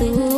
through.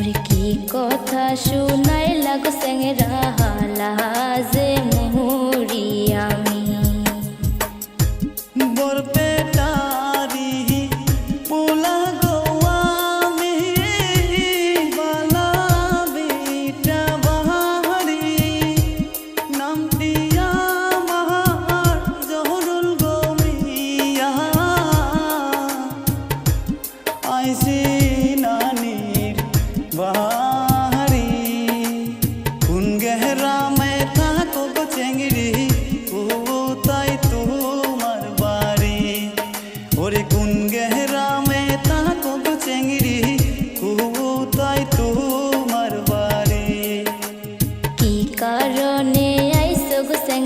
মোর কি কথা শুনাই লাগ সেং রাহালা যে মোহরিয়া